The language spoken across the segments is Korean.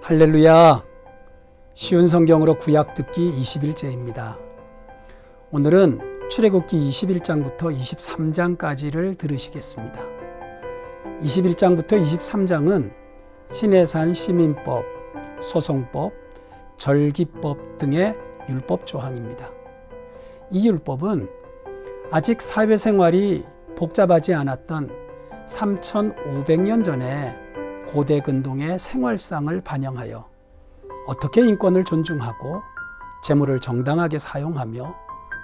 할렐루야. 쉬운 성경으로 구약 듣기 20일째입니다. 오늘은 출애굽기 21장부터 23장까지를 들으시겠습니다. 21장부터 23장은 신해산 시민법, 소송법, 절기법 등의 율법 조항입니다. 이 율법은 아직 사회생활이 복잡하지 않았던 3,500년 전에 고대 근동의 생활상을 반영하여 어떻게 인권을 존중하고 재물을 정당하게 사용하며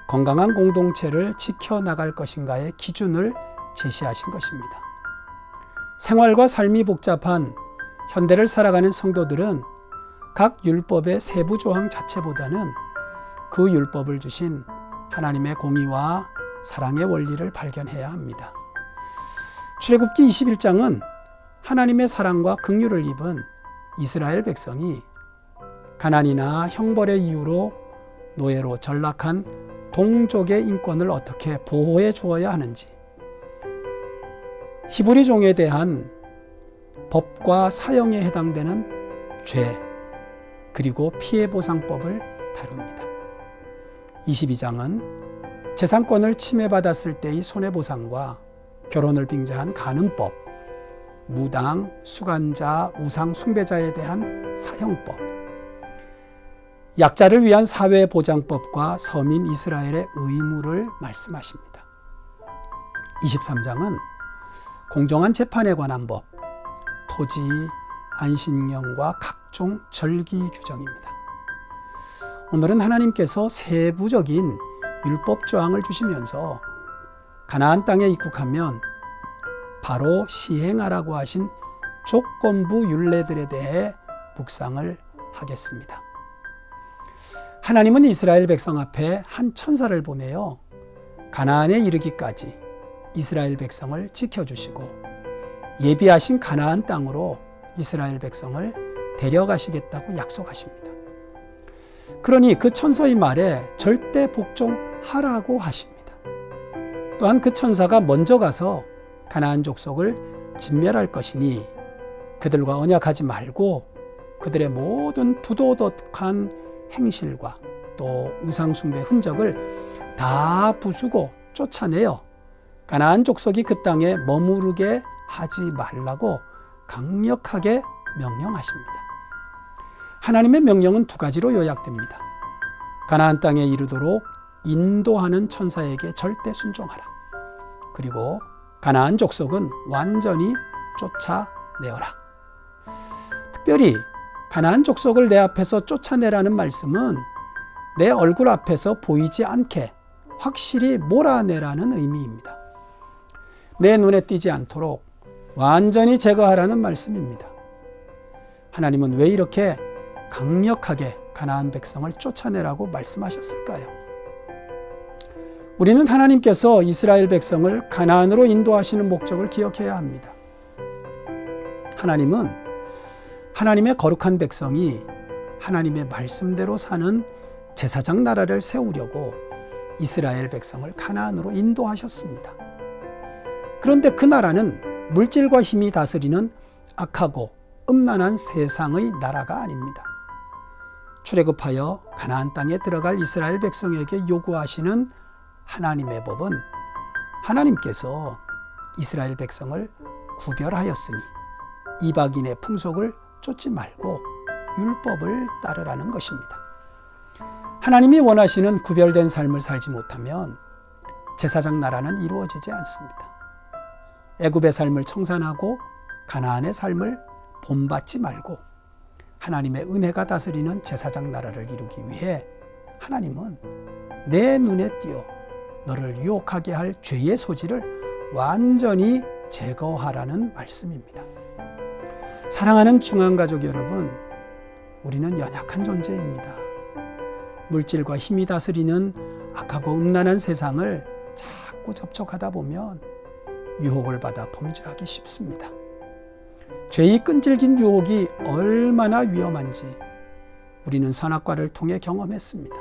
건강한 공동체를 지켜나갈 것인가의 기준을 제시하신 것입니다. 생활과 삶이 복잡한 현대를 살아가는 성도들은 각 율법의 세부 조항 자체보다는 그 율법을 주신 하나님의 공의와 사랑의 원리를 발견해야 합니다. 출애굽기 21장은 하나님의 사랑과 긍휼을 입은 이스라엘 백성이 가난이나 형벌의 이유로 노예로 전락한 동족의 인권을 어떻게 보호해 주어야 하는지 히브리 종에 대한 법과 사형에 해당되는 죄 그리고 피해 보상법을 다룹니다. 22장은 재산권을 침해받았을 때의 손해보상과 결혼을 빙자한 간음법, 무당, 수간자, 우상 숭배자에 대한 사형법, 약자를 위한 사회보장법과 서민 이스라엘의 의무를 말씀하십니다. 23장은 공정한 재판에 관한 법, 토지, 안신령과 각종 절기 규정입니다. 오늘은 하나님께서 세부적인 율법 조항을 주시면서 가나안 땅에 입국하면 바로 시행하라고 하신 조건부 율례들에 대해 묵상을 하겠습니다. 하나님은 이스라엘 백성 앞에 한 천사를 보내어 가나안에 이르기까지 이스라엘 백성을 지켜주시고 예비하신 가나안 땅으로 이스라엘 백성을 데려가시겠다고 약속하십니다. 그러니 그 천사의 말에 절대 복종하라고 하십니다. 또한 그 천사가 먼저 가서 가나안 족속을 진멸할 것이니 그들과 언약하지 말고 그들의 모든 부도덕한 행실과 또 우상숭배 흔적을 다 부수고 쫓아내어 가나안 족속이 그 땅에 머무르게 하지 말라고 강력하게 명령하십니다. 하나님의 명령은 두 가지로 요약됩니다. 가나안 땅에 이르도록 인도하는 천사에게 절대 순종하라. 그리고 가나안 족속은 완전히 쫓아내어라. 특별히 가나안 족속을 내 앞에서 쫓아내라는 말씀은 내 얼굴 앞에서 보이지 않게 확실히 몰아내라는 의미입니다. 내 눈에 띄지 않도록 완전히 제거하라는 말씀입니다. 하나님은 왜 이렇게 강력하게 가나안 백성을 쫓아내라고 말씀하셨을까요? 우리는 하나님께서 이스라엘 백성을 가나안으로 인도하시는 목적을 기억해야 합니다. 하나님은 하나님의 거룩한 백성이 하나님의 말씀대로 사는 제사장 나라를 세우려고 이스라엘 백성을 가나안으로 인도하셨습니다. 그런데 그 나라는 물질과 힘이 다스리는 악하고 음란한 세상의 나라가 아닙니다. 출애굽하여 가나안 땅에 들어갈 이스라엘 백성에게 요구하시는 하나님의 법은 하나님께서 이스라엘 백성을 구별하였으니 이방인의 풍속을 쫓지 말고 율법을 따르라는 것입니다. 하나님이 원하시는 구별된 삶을 살지 못하면 제사장 나라는 이루어지지 않습니다. 애굽의 삶을 청산하고 가나안의 삶을 본받지 말고 하나님의 은혜가 다스리는 제사장 나라를 이루기 위해 하나님은 내 눈에 띄어 너를 유혹하게 할 죄의 소지를 완전히 제거하라는 말씀입니다. 사랑하는 중앙가족 여러분, 우리는 연약한 존재입니다. 물질과 힘이 다스리는 악하고 음란한 세상을 자꾸 접촉하다 보면 유혹을 받아 범죄하기 쉽습니다. 죄의 끈질긴 유혹이 얼마나 위험한지 우리는 선악과를 통해 경험했습니다.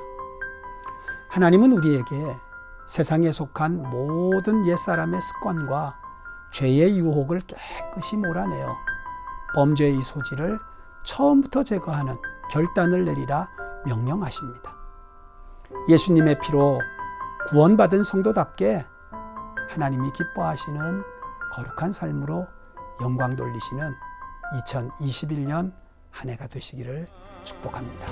하나님은 우리에게 세상에 속한 모든 옛사람의 습관과 죄의 유혹을 깨끗이 몰아내어 범죄의 소지를 처음부터 제거하는 결단을 내리라 명령하십니다. 예수님의 피로 구원받은 성도답게 하나님이 기뻐하시는 거룩한 삶으로 영광 돌리시는 2021년 한 해가 되시기를 축복합니다.